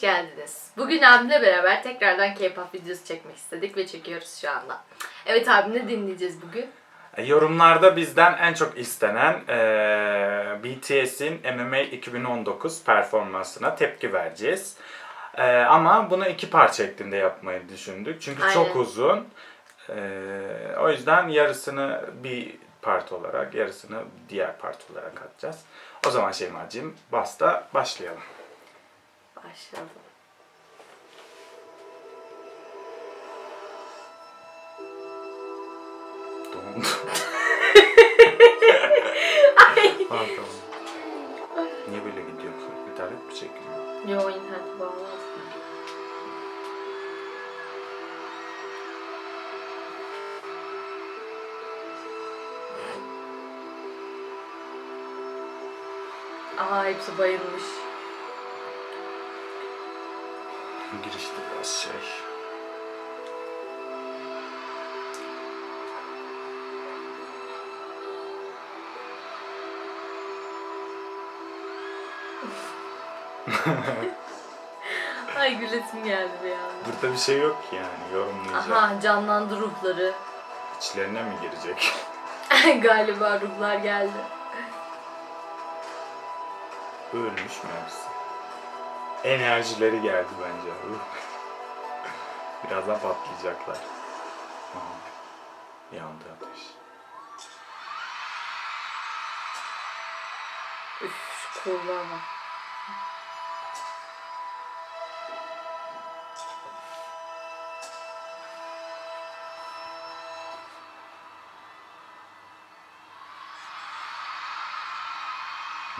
hoş geldiniz. Bugün abimle beraber tekrardan K-pop videosu çekmek istedik ve çekiyoruz şu anda. Evet abi ne dinleyeceğiz bugün? E, Yorumlarda bizden en çok istenen eee, BTS'in MMA 2019 performansına tepki vereceğiz. Eee, ama bunu iki parça şeklinde yapmayı düşündük. Çünkü çok Aynen. uzun. Eee, o yüzden yarısını bir part olarak, yarısını diğer part olarak atacağız. O zaman Şeyma'cığım basta başlayalım. Başlayalım. Dondu. Pardon. Niye böyle gidiyorsun? İnternet mi çekiyor? Yo internet bağlı. Aa hepsi bayılmış. Girişte biraz şey. Ay gülesim geldi anda. Burada bir şey yok ki yani yorumlayacak. Aha canlandı ruhları. İçlerine mi girecek? Galiba ruhlar geldi. Ölmüş mü hepsi? Enerjileri geldi bence. Birazdan patlayacaklar. Aha. Yandı ateş. Üf şu kurulu ama.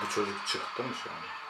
Bu çocuk çıktı mı şu an?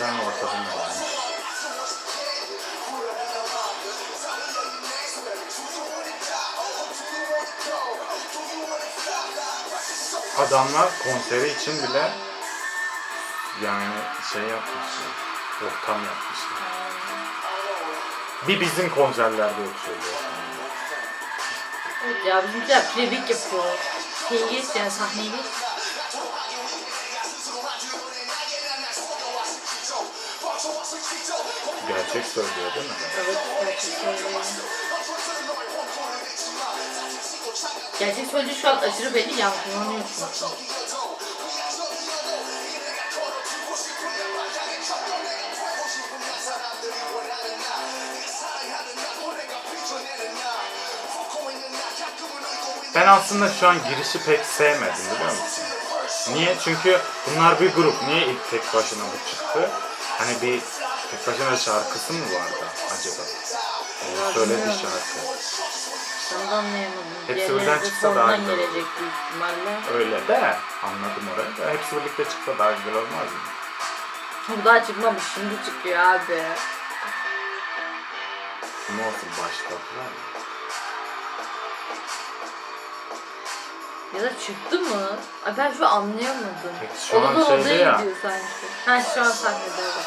Mi ortadan gelmiş? Adamlar konseri için bile yani şey yapmışlar. Ortam yapmışlar. Bir bizim konserlerde yok söylüyor. Evet ya bizimkiler playback yapıyor. Şey geç yani sahneye geç. Gerçek söylüyor değil mi? Evet gerçek söylüyor. Gerçek söylediği şu an aşırı belli yankılanıyor çünkü. Ben aslında şu an girişi pek sevmedim biliyor musun? Niye? Çünkü bunlar bir grup. Niye ilk tek başına bu çıktı? Hani bir tek başına şarkısı mı vardı acaba? Onu söyledi şarkı. Ben de anlayamadım. Hepsi birden de çıksa daha güzel olur. Öyle de anladım orayı da hepsi birlikte çıksa daha güzel olmaz mı? Bu daha çıkmamış şimdi çıkıyor abi. Ama olsun başladılar ya. Ya da çıktı mı? Ay ben şu an anlayamadım. Peki şu an Odadan şeyde odaya ya. gidiyor sanki. Ha şu an sahnede evet.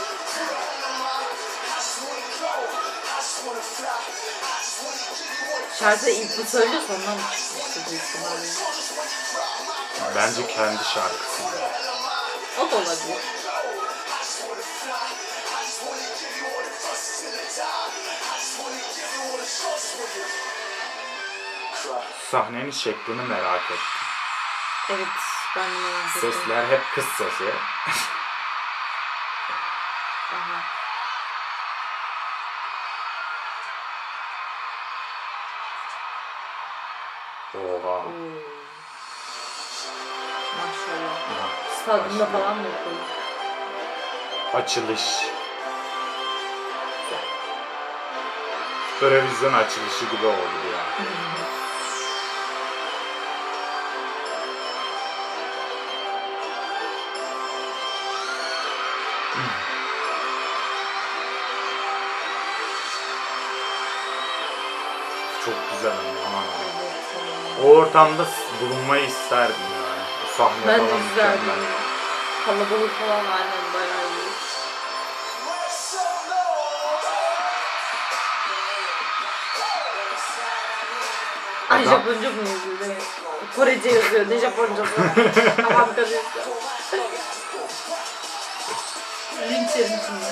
Şarkıda ilk bu söylüyor ondan mı çıkmıştı büyük ihtimalle. Bence kendi şarkısı. O da olabilir. Sahnenin şeklini merak ettim. Evet ben de merak ettim. Sesler hep kız sesi. Aha. Oha. Oo. Maşallah. Aha, Stadyumda başlıyor. falan mı yapıyor? Açılış. Eurovision açılışı gibi oldu ya. O ortamda bulunmayı isterdim yani. O sahne Ben de falan güzeldi. mükemmel. Kalabalık falan aynen bayağı iyi. Ay Adam- Japonca mı yazıyor mi? Korece yazıyor ne Japoncası. Tamam kadın. Linç yedim şimdi.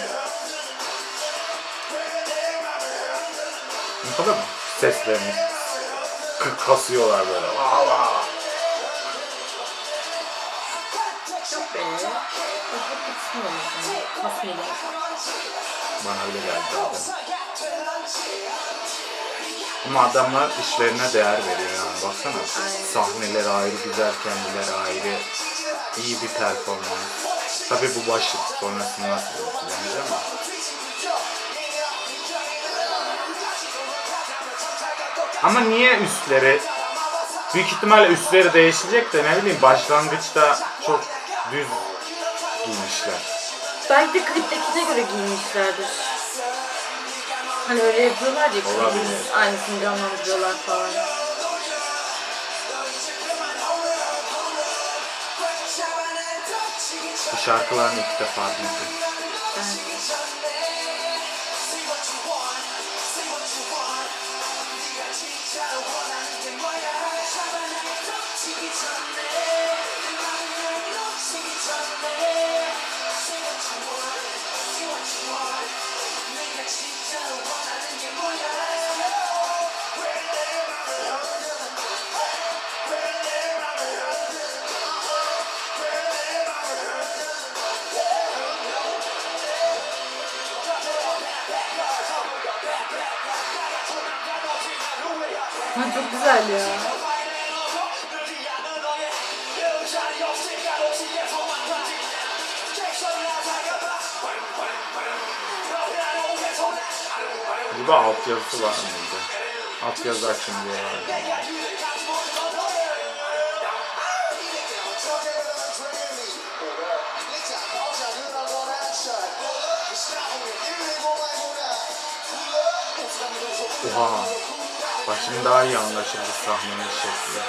Ne kadar seslerini kasıyorlar böyle. Kısmıyorsun. Kasmıyla. Bana öyle geldi abi. Ama adamlar işlerine değer veriyor yani baksana. Aynen. Sahneleri ayrı, güzel kendileri ayrı. iyi bir performans. Tabi bu başı sonrasında nasıl etkilenir ama. Ama niye üstleri? Büyük ihtimalle üstleri değişecek de ne bileyim başlangıçta çok düz giymişler. Belki de kliptekine göre giymişlerdir. Hani öyle yapıyorlar ya klibin Olabilir. aynısını canlandırıyorlar falan. Bu şarkılarını ilk defa duydum. Ha, çok güzel ya. Burada altyazısı var mıydı? Altyazı açın diyorlar. Oha. Şimdi daha iyi anlaşıldı sahnenin şekli.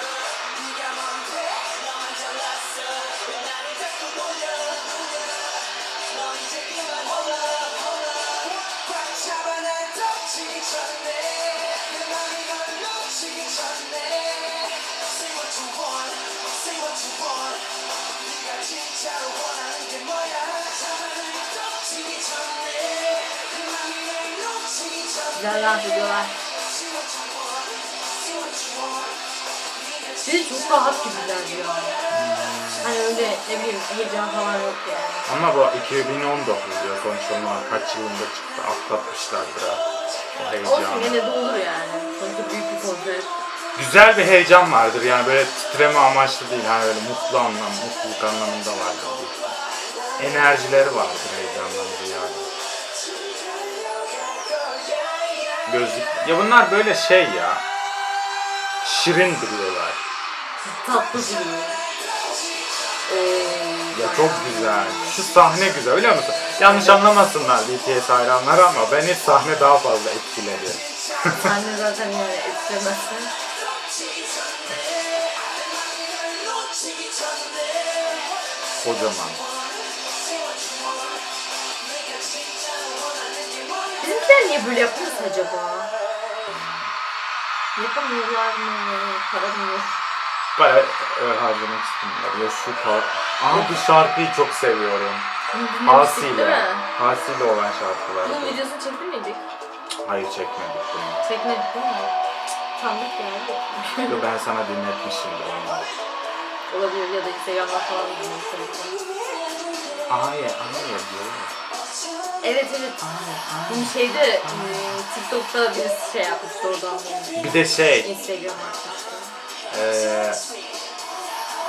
Güzel dans ediyorlar. De çok rahat gibiler ya. Hani öyle ne bileyim heyecan falan yok yani. Ama bu 2019 diyor sonuçta onlar kaç yılında çıktı atlatmışlardır ha. O Olsun heyecanı. gene de olur yani. Sonuçta büyük bir konser. Güzel bir heyecan vardır yani böyle titreme amaçlı değil hani böyle mutlu anlam, mutluluk anlamında vardır. Enerjileri vardır heyecandan ziyade. Gözlük. Ya bunlar böyle şey ya. Şirin duruyorlar. Tatlı duruyor. Ee, Ya çok güzel. Şu sahne güzel biliyor musun? Yanlış anlamasınlar BTS hayranları ama beni sahne daha fazla etkiledi. De zaten yani etkilemezsin. Kocaman. Bizimkiler niye böyle yapıyorsa acaba? Yapamıyorlar mı? Para mı yok? Para e, harcamak istemiyorlar. Ya şu par... Aa bu şarkıyı çok seviyorum. Dinlemiştik değil Hasiyle. mi? Hasiyle olan şarkılar. Bunun bu. videosunu çekti miydik? Hayır çekmedik bunu. Çekmedik değil mi? Sandık yani. Yo, ben sana dinletmişimdir onu. Olabilir ya da Instagram'dan falan dinlemiştim. Hayır, hayır diyor. Evet evet. Bunu şeyde hmm, TikTok'ta birisi şey yapmıştı oradan. Bir de şey, Instagram atmıştı. Eee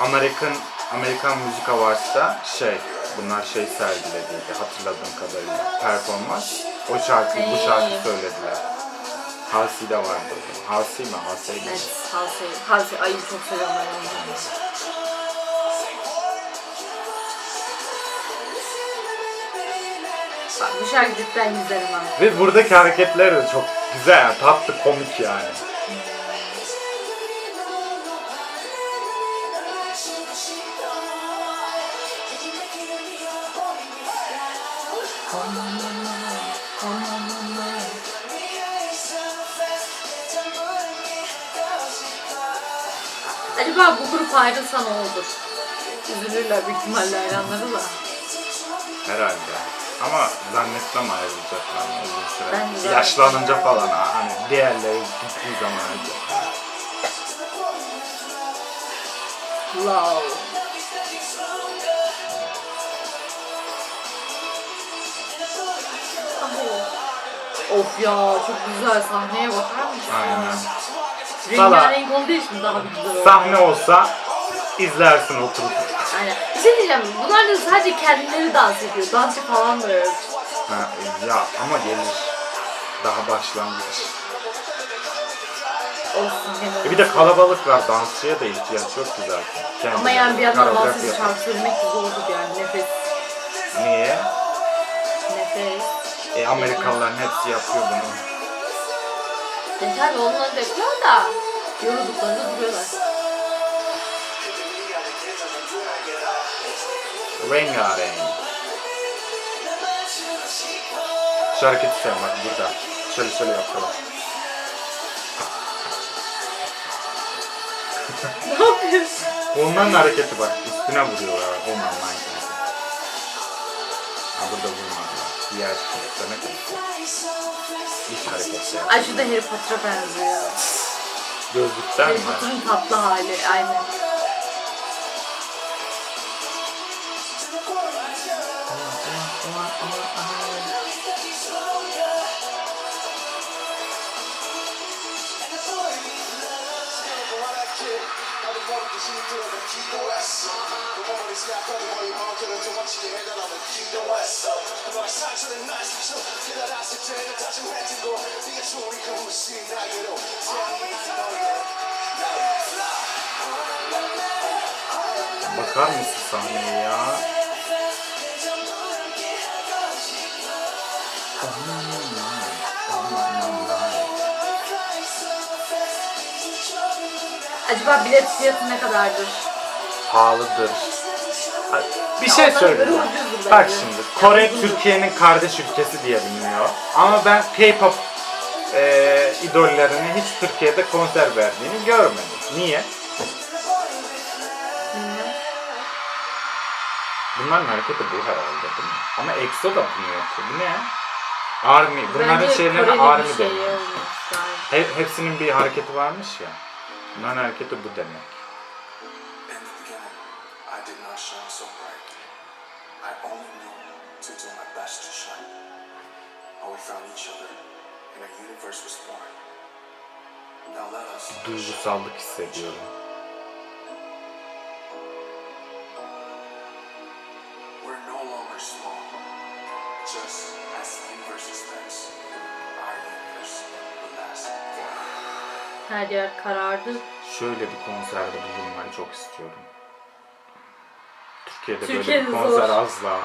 Amerikan Amerikan Müzik Awards'ta şey, bunlar şey sergilediydi hatırladığım kadarıyla. Performans. O şarkıyı, bu şarkı Hey. söylediler. Hasi de vardı. Hasi mi? Hasi mi? Evet, Halsey. Halsey. Ay çok seviyorum ben onu. Bak bu şarkı cidden güzel ama. Ve buradaki hareketler de çok güzel, tatlı, komik yani. Acaba bu grup ayrılsa ne olur? Üzülürler büyük ihtimalle hayranları da. Herhalde. Ama zannetmem ayrılacaklar uzun süre. Ben de zannetmem. Yaşlanınca falan ha, hani diğerleri gittiği zaman önce. Love. Of ya çok güzel sahneye bakar mısın? Aynen. Rengarenk olduğu için daha bir güzel oldu. Sahne olsa izlersin oturup. Aynen. Bir şey diyeceğim. Bunlar da sadece kendileri dans ediyor. Dansçı falan yok. Ha, ya ama gelir. Daha başlangıç. Olsun gene. E bir de kalabalık var. Dansçıya da ihtiyaç yok ki zaten. Kendi Ama yani bir yandan koreografi dansöz yapar. şarkı söylemek de zordur yani. Nefes. Niye? Nefes. E Amerikalıların hepsi yapıyor bunu. E tabi onları yapıyor da. Yorulduklarında duruyorlar. Rengarenk. Şu hareketi sen bak burada. Şöyle şöyle yapalım. ne yapıyorsun? Onların hareketi bak. Üstüne vuruyorlar. Onların hareketi. Ha burada vurmadılar. Diğer demek ki. İlk hareketi. Ay şu da Harry Potter'a benziyor. Gözlükten Harry mi? Potter'ın tatlı hali. Aynen. Bakar mısın sahneye ya? Acaba bilet fiyatı ne kadardır? Pahalıdır. Bir şey ucuzdur Bak şimdi Kore. Türkiye'nin kardeş ülkesi diye biliniyor. Ama ben K-pop e, idollerini hiç Türkiye'de konser verdiğini görmedim. Niye? Bunların hareketi bu herhalde değil mi? Ama EXO da bunu yapıyor. Bu ne? Army. Bunların Bence şeylerine Koreli Army bir şey deniyor. olmuş. He- hepsinin bir hareketi varmış ya. Bunların hareketi bu demek. Found each other and a universe was born. Now let us Duygusallık hissediyorum. We're no longer small. Just as the universe expands, our universe will last forever. Her yer karardı. Şöyle bir konserde bulunmayı çok istiyorum. Türkiye'de, böyle Türkiye'de bir konser zor. asla.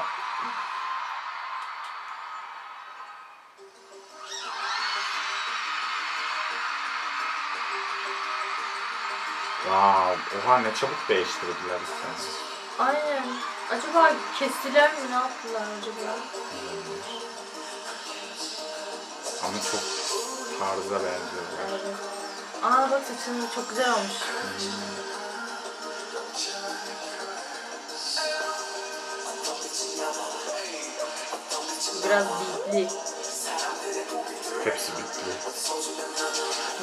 Wow, oha ne çabuk değiştirdiler işte. Aynen. Acaba kestiler mi? Ne yaptılar acaba? Ama çok tarza benziyor. Evet. Aa bak saçın çok güzel olmuş. Biraz beatli. Hepsi bitti.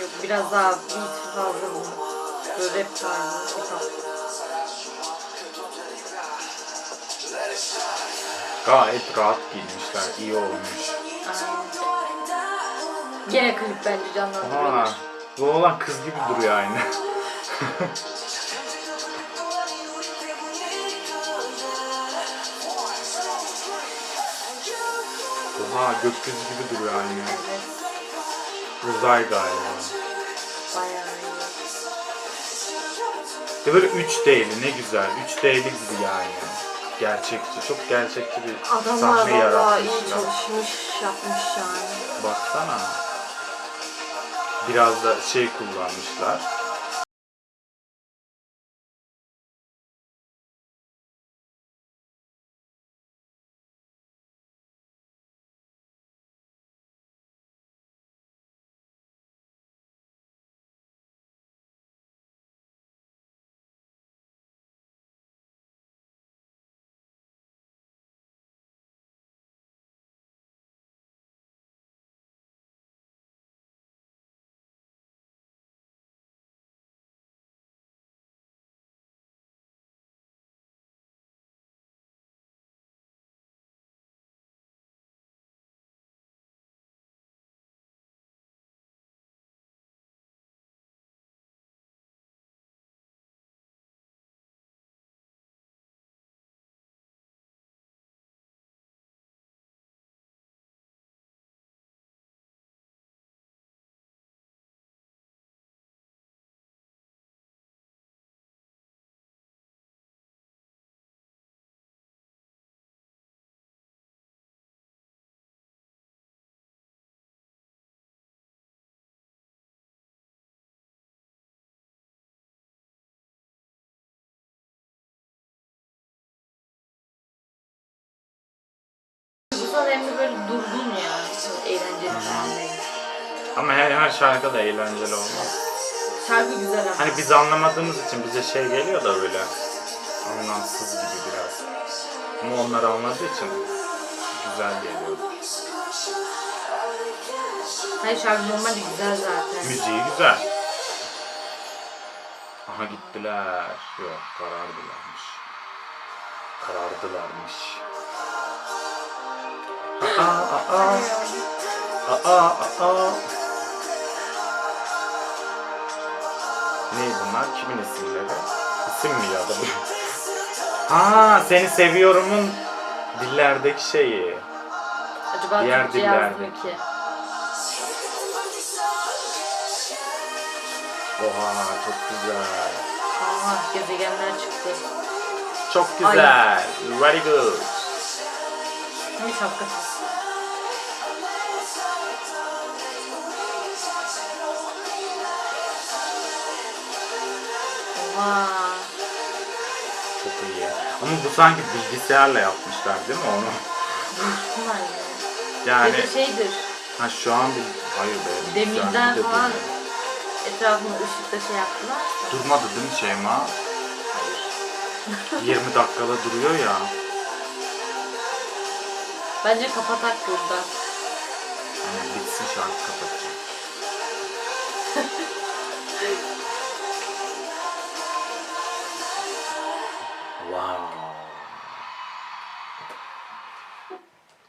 Yok biraz daha beat fazla bu. Böyle hip hop. Gayet rahat giymişler, iyi olmuş. Aynen. Gene klip bence Oha, canlandırıyorlar. bu olan kız gibi duruyor aynı. Oha gökyüzü gibi duruyor aynı. Evet. Uzay galiba. Bayağı De böyle 3D'li ne güzel. 3D'li gibi yani. Gerçekçi. Çok gerçekçi bir Adamlar sahne vallahi iyi yaratmışlar. çalışmış, yapmış yani. Baksana. Biraz da şey kullanmışlar. Duygusal hem de böyle durgun ya. Eğlenceli falan değil. Ama her, her şarkı da eğlenceli olmaz. Şarkı güzel ama. Hani biz anlamadığımız için bize şey geliyor da böyle anlamsız gibi biraz. Ama onlar anladığı için güzel geliyor. Hayır şarkı normalde güzel zaten. Müziği güzel. Aha gittiler. Yok karardılarmış. Karardılarmış. Aa aa aa. Aa aa. Ne bunlar? Kimin isimleri? İsim mi ya da bu? Ha seni seviyorumun dillerdeki şeyi. Acaba Diğer Türkçe dillerde. yazmıyor ki. Oha çok güzel. Aa gezegenler çıktı. Çok güzel. Very good. Şapka tak. Oha. Çok iyi. Ama bu sanki bilgisayarla yapmışlar değil mi onu? Ya. Yani Ya da şeydir. ha şu an bir hayır be. Demirden de falan değil. etrafını ışıkla şey yaptılar. Durmadı değil mi Şeyma? 20 dakikada duruyor ya. Bence kapatak burada. Yani bitsin şarkı kapatacağım. wow.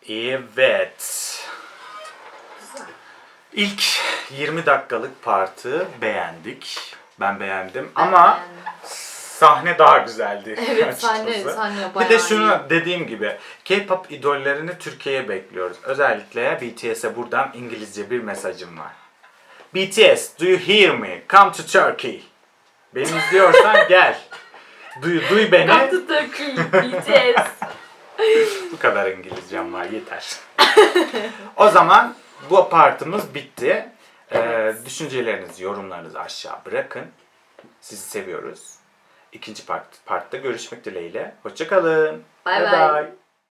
Evet. İlk 20 dakikalık partı beğendik. Ben beğendim ama. Sahne daha güzeldi. Evet, sahne- sahne Bir bayağı de şunu dediğim gibi K-pop idollerini Türkiye'ye bekliyoruz. Özellikle BTS'e buradan İngilizce bir mesajım var. BTS, do you hear me? Come to Turkey. Beni izliyorsan gel. Duy, duy beni. Come to Turkey, BTS. Bu kadar İngilizcem var yeter. o zaman bu partımız bitti. Ee, düşüncelerinizi, yorumlarınızı aşağı bırakın. Sizi seviyoruz. İkinci part, partta görüşmek dileğiyle. Hoşçakalın. Bay bay.